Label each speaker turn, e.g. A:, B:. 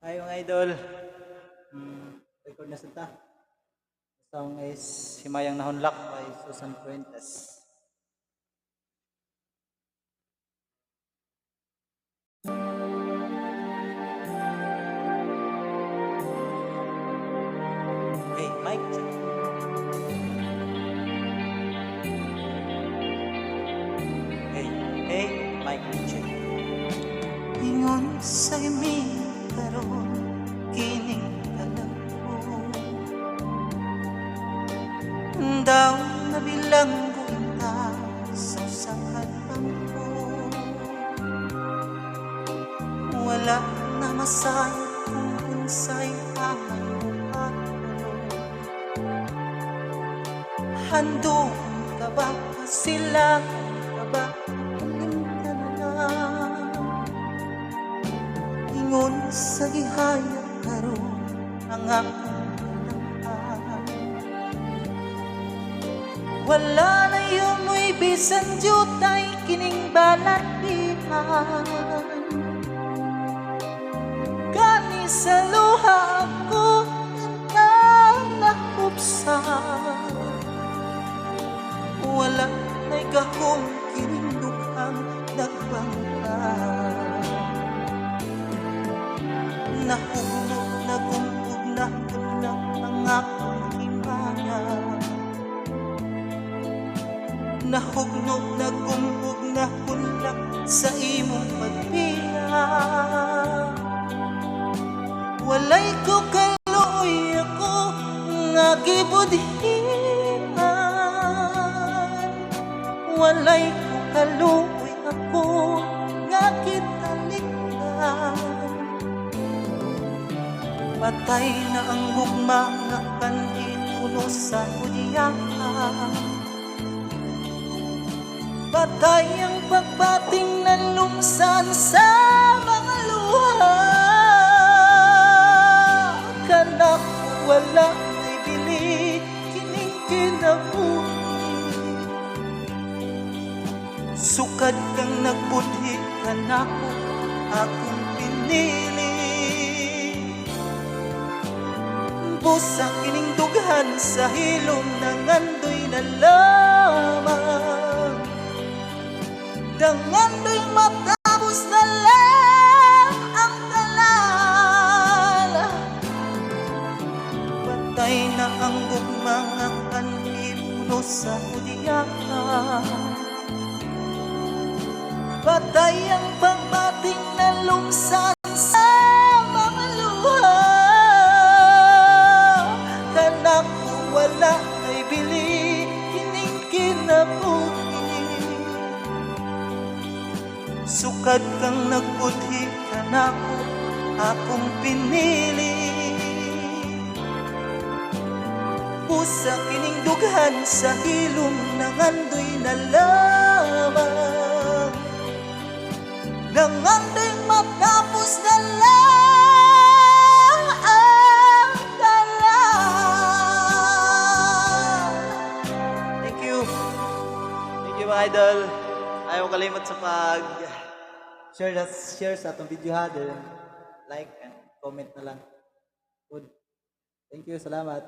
A: Hi mga idol. Hmm, record na sita. Song is Himayang Nahunlak by Susan Fuentes. Hey, Mike. check. Hey, hey, Mike. check. Ingon sa imi karon kining ko Daw na bilanggo ka sa Wala na masayang kung unsay amay at Handong ka ba sila sa gihaya karon ang akong pinangkan Wala na yumoy bisan jutay kining balat dihan Gani sa luha ko na nakupsan Wala na'y gahong Nahugnog, nagumpog, nahulak ang akong himaya Nahugnog, nagumpog, nahulak sa imong pagbiya Walay ko kaluoy ako nga gibudhian Walay ko kaluoy ako nga kitalikdan Patay na ang gugma nga kanhin puno sa hudiyahan Patay ang pagbating ng lumsan sa mga luha. Kanak wala ay bili kining kinabuhi Sukad kang nagbudhi kanako akong pinili Busa kining dughan sa hilom ng andoy na lamang Dangando'y matapos na lang ang talan Patay na ang gugmang ang kanhi puno sa hudiyakan. Patay ang pagbating na lumsan Sukad kang nagbuti kanako akong pinili Pusa kining dughan sa hilom ng andoy na lamang Nang andoy matapos na lang ang dalang Thank you. Thank you mga idol. Ayaw kalimot sa pag share that share sa atong video ha then like and comment na lang. Good. Thank you. Salamat.